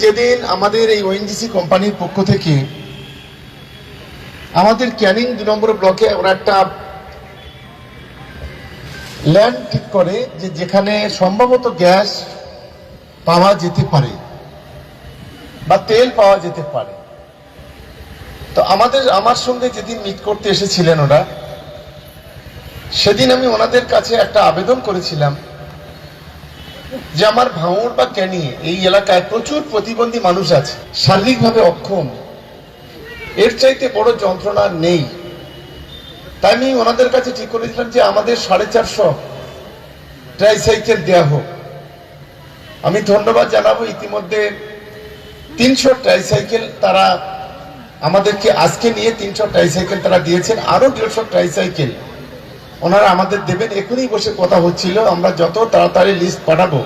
যেদিন আমাদের এই ওএনজিসি কোম্পানির পক্ষ থেকে আমাদের ক্যানিং দু নম্বর ব্লকে ওরা একটা ল্যান্ড ঠিক করে যে যেখানে সম্ভবত গ্যাস পাওয়া যেতে পারে বা তেল পাওয়া যেতে পারে। তো আমাদের, আমার সঙ্গে যেদিন মিট করতে এসেছিলেন ওরা, সেদিন আমি ওনাদের কাছে একটা আবেদন করেছিলাম। যে আমার ভাঙড় বা ক্যানিয়ে এই এলাকায় প্রচুর প্রতিবন্ধী মানুষ আছে। শারীরিকভাবে অক্ষম। এর চাইতে বড় যন্ত্রণা নেই। তাই আমি ওনাদের কাছে ঠিক করেছিলাম যে আমাদের সাড়ে চারশো ট্রাইসাইকেল দেওয়া হোক। আমি ধন্যবাদ জানাব ইতিমধ্যে তিনশো ট্রাইসাইকেল তারা আমাদেরকে আজকে নিয়ে তিনশো ট্রাইসাইকেল তারা দিয়েছেন আরও দেড়শো ট্রাইসাইকেল ওনারা আমাদের দেবেন, এখনই বসে কথা হচ্ছিল, আমরা যত তাড়াতাড়ি লিস্ট পাঠাবো,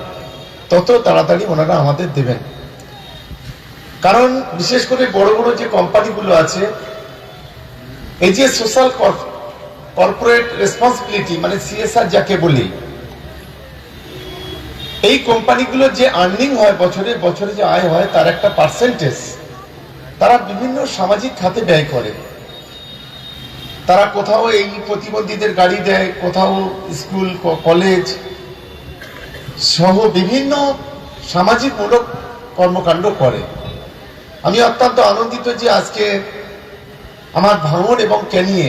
তত তাড়াতাড়ি ওনারা আমাদের দেবেন। কারণ বিশেষ করে বড় বড় যে কোম্পানিগুলো আছে, এই যে সোশ্যাল কর্পোরেট রেসপন্সিবিলিটি মানে সিএসআর যাকে বলি, এই কোম্পানিগুলো যে আর্নিং হয় বছরে বছরে যে আয় হয়, তার একটা পার্সেন্টেজ তারা বিভিন্ন সামাজিক খাতে ব্যয় করে। তারা কোথাও এই প্রতিবন্ধীদের গাড়ি দেয়, কোথাও স্কুল কলেজ সহ বিভিন্ন সামাজিকমূলক কর্মকাণ্ড করে। আমি অত্যন্ত আনন্দিত যে আজকে আমার ভাঙন এবং ক্যানিয়ে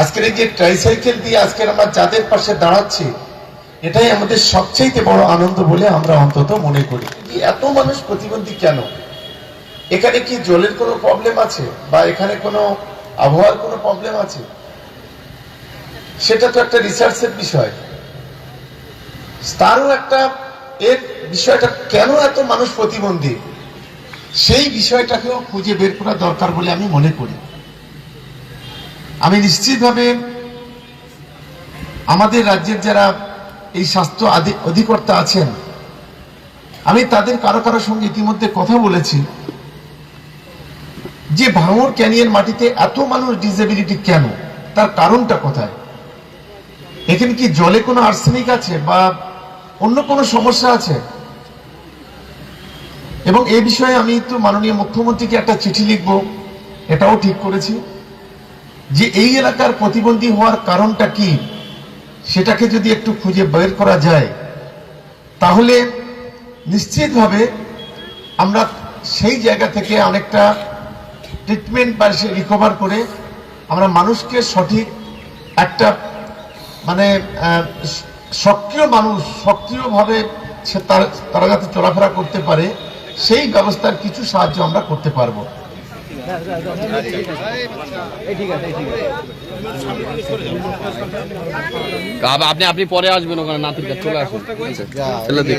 আজকের এই যে ট্রাইসাইকেল দিয়ে আজকের আমরা যাদের পাশে দাঁড়াচ্ছি, এটাই আমাদের সবচেয়ে বড় আনন্দ বলে আমরা অন্তত মনে করি। এত মানুষ প্রতিবন্ধী কেন? এখানে কি জলের কোনো প্রবলেম আছে? বা এখানে কোনো আবহাওয়ার কোনো প্রবলেম আছে? সেটা তো একটা রিসার্চের বিষয়। তারও একটা এর বিষয়টা কেন এত মানুষ প্রতিবন্ধী? সেই বিষয়টাকেও খুঁজে বের করা দরকার বলে আমি মনে করি। আমি নিশ্চিতভাবে আমাদের রাজ্যের যারা এই স্বাস্থ্য অধিকর্তা আছেন, আমি তাদের কারও কারও সঙ্গে ইতিমধ্যে কথা বলেছি। যে ভাঙর ক্যানিয়ন মাটিতে এত মানুষ ডিসেবিলিটি কেন? তার কারণটা কোথায়? এখানে কি জলে কোনো আর্সেনিক আছে বা অন্য কোনো সমস্যা আছে? এবং এ বিষয়ে আমি তো মাননীয় মুখ্যমন্ত্রীকে একটা চিঠি লিখব, এটাও ঠিক করেছি, যে এই এলাকার প্রতিবন্ধী হওয়ার কারণটা কি? সেটাকে যদি একটু খুঁজে বের করা যায়, তাহলে নিশ্চিতভাবে আমরা সেই জায়গা থেকে অনেকটা ট্রিটমেন্ট বা সে রিকভার করে আমরা মানুষকে সঠিক একটা মানে সক্রিয় মানুষ সক্রিয়ভাবে সে তার তারা যাতে চলাফেরা করতে পারে সেই ব্যবস্থার কিছু সাহায্য আমরা করতে পারব। আপনি আপনি পরে আসবেন ওখানে নাতির কাছে চলে আসুন। ছেলে দিক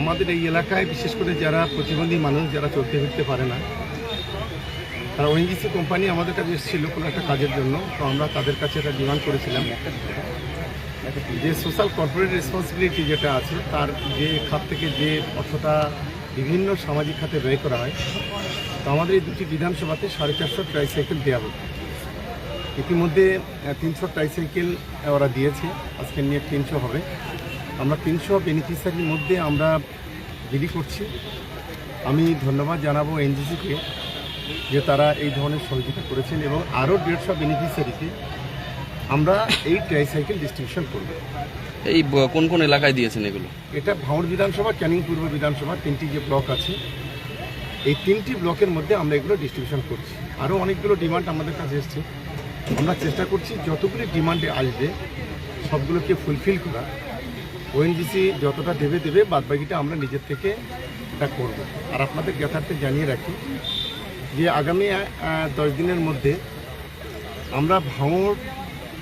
আমাদের এই এলাকায় বিশেষ করে যারা প্রতিবন্ধী মানুষ, যারা চলতে ফিরতে পারে না, তারা ওএনজিসি কোম্পানি আমাদের কাছে এসেছিল কোনো একটা কাজের জন্য। তো আমরা তাদের কাছে একটা ডিমান্ড করেছিলাম। যে সোশ্যাল কর্পোরেট রেসপন্সিবিলিটি যেটা আছে, তার যে খাত থেকে যে অর্থটা বিভিন্ন সামাজিক খাতে ব্যয় করা হয়, তো আমাদের এই দুটি বিধানসভাতে সাড়ে চারশো ট্রাইসাইকেল দেওয়া হতো ইতিমধ্যে তিনশো ট্রাইসাইকেল ওরা দিয়েছে। আজকে নিয়ে তিনশো হবে। আমরা তিনশো বেনিফিশিয়ারির মধ্যে আমরা বিলি করছি। আমি ধন্যবাদ জানাব এনজিসিকে যে তারা এই ধরনের সহযোগিতা করেছেন এবং আরও দেড়শো বেনিফিশিয়ারিকে আমরা এই ট্রাইসাইকেল ডিস্ট্রিবিউশন করব। এই কোন কোন এলাকায় দিয়েছেন এগুলো? এটা ভাঙড় বিধানসভা ক্যানিং পূর্ব বিধানসভা তিনটি যে ব্লক আছে এই তিনটি ব্লকের মধ্যে আমরা এগুলো ডিস্ট্রিবিউশন করছি। আরও অনেকগুলো ডিমান্ড আমাদের কাছে এসছে। আমরা চেষ্টা করছি যতগুলি ডিমান্ডে আসবে সবগুলোকে ফুলফিল করা। ওএনজিসি যতটা দেবে দেবে, বাদবাকিটা আমরা নিজের থেকে এটা করব। আর আপনাদের জ্ঞাতার্থে জানিয়ে রাখি যে আগামী দশ দিনের মধ্যে আমরা ভাঙড়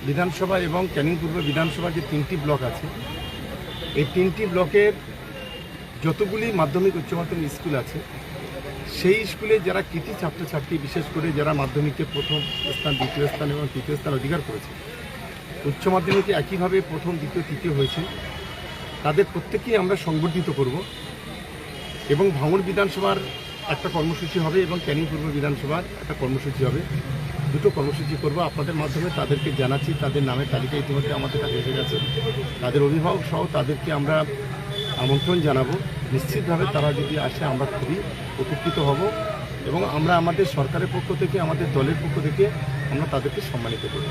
বিধানসভা এবং ক্যানিং পূর্ব বিধানসভা যে তিনটি ব্লক আছে, এই তিনটি ব্লকের যতগুলি মাধ্যমিক উচ্চ মাধ্যমিক স্কুল আছে, সেই স্কুলে যারা কৃতি ছাত্রছাত্রী, বিশেষ করে যারা মাধ্যমিকে প্রথম স্থান, দ্বিতীয় স্থান এবং তৃতীয় স্থান অধিকার করেছে, উচ্চ মাধ্যমিকে একইভাবে প্রথম, দ্বিতীয়, তৃতীয় হয়েছে। তাদের প্রত্যেকেই আমরা সংবর্ধিত করব। এবং ভাঙড় বিধানসভার একটা কর্মসূচি হবে এবং ক্যানিং পূর্ব বিধানসভার একটা কর্মসূচি হবে। দুটো কর্মসূচি করব। আপনাদের মাধ্যমে তাদেরকে জানাচ্ছি, তাদের নামের তালিকা ইতিমধ্যে আমাদের কাছে এসে গেছে। তাদের অভিভাবক সহ তাদেরকে আমরা আমন্ত্রণ জানাব। নিশ্চিতভাবে তারা যদি আসে, আমরা খুবই উপকৃত হব এবং আমরা আমাদের সরকারের পক্ষ থেকে, আমাদের দলের পক্ষ থেকে আমরা তাদেরকে সম্মানিত করব।